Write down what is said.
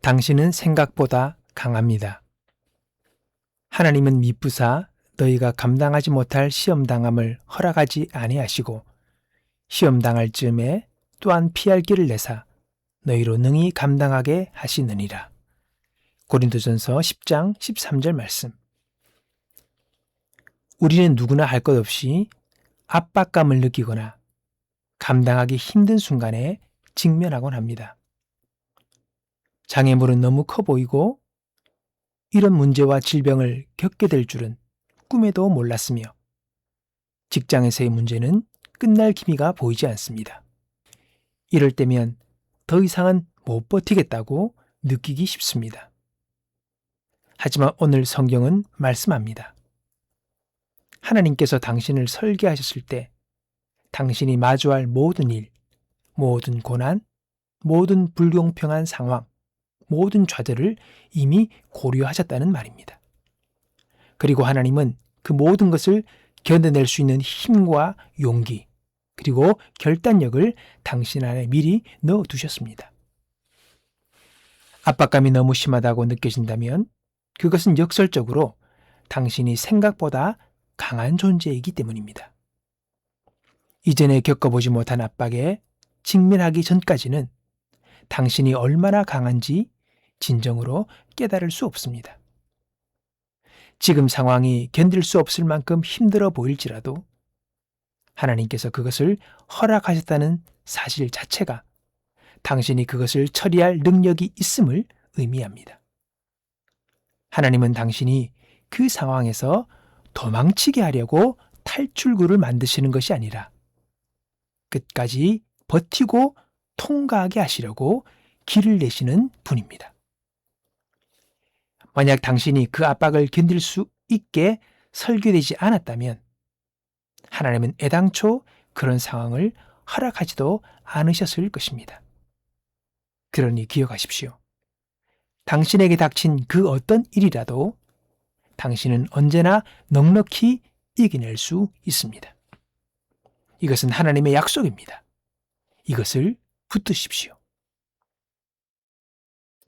당신은 생각보다 강합니다. 하나님은 미쁘사 너희가 감당하지 못할 시험 당함을 허락하지 아니하시고 시험 당할 즈음에 또한 피할 길을 내사 너희로 능히 감당하게 하시느니라. 고린도전서 10장 13절 말씀. 우리는 누구나 할 것 없이 압박감을 느끼거나 감당하기 힘든 순간에 직면하곤 합니다. 장애물은 너무 커 보이고 이런 문제와 질병을 겪게 될 줄은 꿈에도 몰랐으며 직장에서의 문제는 끝날 기미가 보이지 않습니다. 이럴 때면 더 이상은 못 버티겠다고 느끼기 쉽습니다. 하지만 오늘 성경은 말씀합니다. 하나님께서 당신을 설계하셨을 때 당신이 마주할 모든 일, 모든 고난, 모든 불공평한 상황, 모든 좌절을 이미 고려하셨다는 말입니다. 그리고 하나님은 그 모든 것을 견뎌낼 수 있는 힘과 용기, 그리고 결단력을 당신 안에 미리 넣어 두셨습니다. 압박감이 너무 심하다고 느껴진다면 그것은 역설적으로 당신이 생각보다 강한 존재이기 때문입니다. 이전에 겪어보지 못한 압박에 직면하기 전까지는 당신이 얼마나 강한지 진정으로 깨달을 수 없습니다. 지금 상황이 견딜 수 없을 만큼 힘들어 보일지라도 하나님께서 그것을 허락하셨다는 사실 자체가 당신이 그것을 처리할 능력이 있음을 의미합니다. 하나님은 당신이 그 상황에서 도망치게 하려고 탈출구를 만드시는 것이 아니라 끝까지 버티고 통과하게 하시려고 길을 내시는 분입니다. 만약 당신이 그 압박을 견딜 수 있게 설계되지 않았다면 하나님은 애당초 그런 상황을 허락하지도 않으셨을 것입니다. 그러니 기억하십시오. 당신에게 닥친 그 어떤 일이라도 당신은 언제나 넉넉히 이겨낼 수 있습니다. 이것은 하나님의 약속입니다. 이것을 붙드십시오.